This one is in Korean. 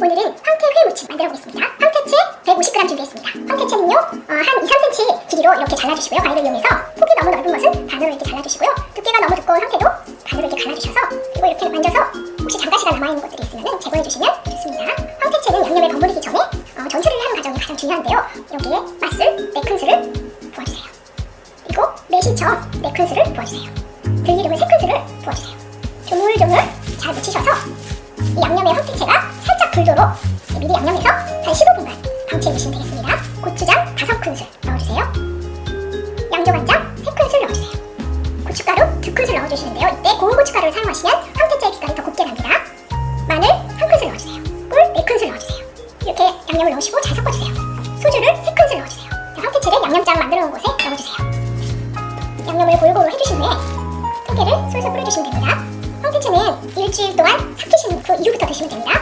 오늘은 황태 회 무침 만들어 보겠습니다. 황태채 150g 준비했습니다. 황태채는요, 어, 한 2, 3cm 길이로 이렇게 잘라주시고요. 가위를 이용해서 폭이 너무 넓은 것은 반으로 이렇게 잘라주시고요. 두께가 너무 두꺼운 황태도 반으로 이렇게 갈라주셔서 그리고 이렇게 만져서 혹시 장가시가 남아있는 것들이 있으면 제거해주시면 좋습니다. 황태채는 양념에 버무리기 전에 어, 전처리를 하는 과정이 가장 중요한데요. 여기에 맛술 4큰술을 부어주세요. 그리고 매실청 4큰술을 부어주세요. 들기름을 3큰술을 부어주세요. 조물조물 잘 묻히셔서 미리 양념해서 한 15분간 방치해 주시면 되겠습니다. 고추장 5큰술 넣어주세요. 양조간장 3큰술 넣어주세요. 고춧가루 2큰술 넣어주시는데요. 이때 고운 고춧가루를 사용하시면 황태채의 빛깔이 더 곱게 납니다. 마늘 1큰술 넣어주세요. 꿀 4큰술 넣어주세요. 이렇게 양념을 넣으시고 잘 섞어주세요. 소주를 3큰술 넣어주세요. 자, 황태채를 양념장 만들어 놓은 곳에 넣어주세요. 양념을 골고루 해주신 후에 통깨를 솔솔 뿌려주시면 됩니다. 황태채는 일주일 동안 삭히신 후 이후부터 드시면 됩니다.